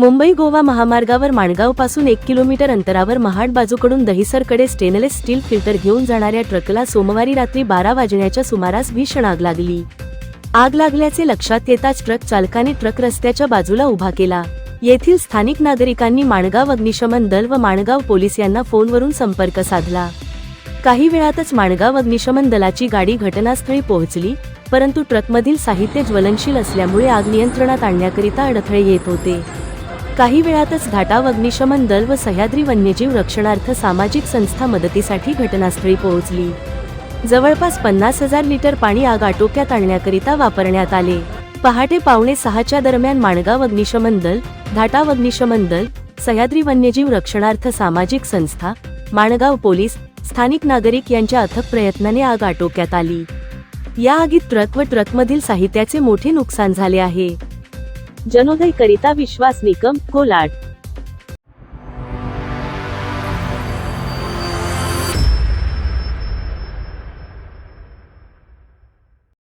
मुंबई गोवा महामार्गावर माणगावपासून एक किलोमीटर अंतरावर महाड बाजूकडून दहिसरकडे स्टेनलेस स्टील फिल्टर घेऊन जाणाऱ्या ट्रकला सोमवारी रात्री बारा वाजण्याच्या सुमारास भीषण आग लागली. आग लागल्याचे लक्षात येताच ट्रक चालकाने ट्रक रस्त्याच्या बाजूला उभा केला. येथील स्थानिक नागरिकांनी माणगाव अग्निशमन दल व माणगाव पोलीस यांना फोनवरून संपर्क साधला. काही वेळातच माणगाव अग्निशमन दलाची गाडी घटनास्थळी पोहोचली परंतु ट्रकमधील साहित्य ज्वलनशील असल्यामुळे आग नियंत्रणात आणण्याकरिता अडथळे येत होते. काही वेळातच घाटाव अग्निशमन दल व सह्याद्री वन्यजीव रक्षणार्थ सामाजिक संस्था मदतीसाठी घटनास्थळी पोहोचली. जवळपास पन्नास हजार लिटर पाणी आग आटोक्यात आणण्याकरिता वापरण्यात आले. पहाटे पावणे सहाच्या दरम्यान माणगाव अग्निशमन दल घाटाव अग्निशमन दल सह्याद्री वन्यजीव रक्षणार्थ सामाजिक संस्था माणगाव पोलीस स्थानिक नागरिक यांच्या अथक प्रयत्नाने आग आटोक्यात आली. या आगीत ट्रक व ट्रकमधील साहित्याचे मोठे नुकसान झाले आहे. जनोदय करिता विश्वास निकम कोलाड.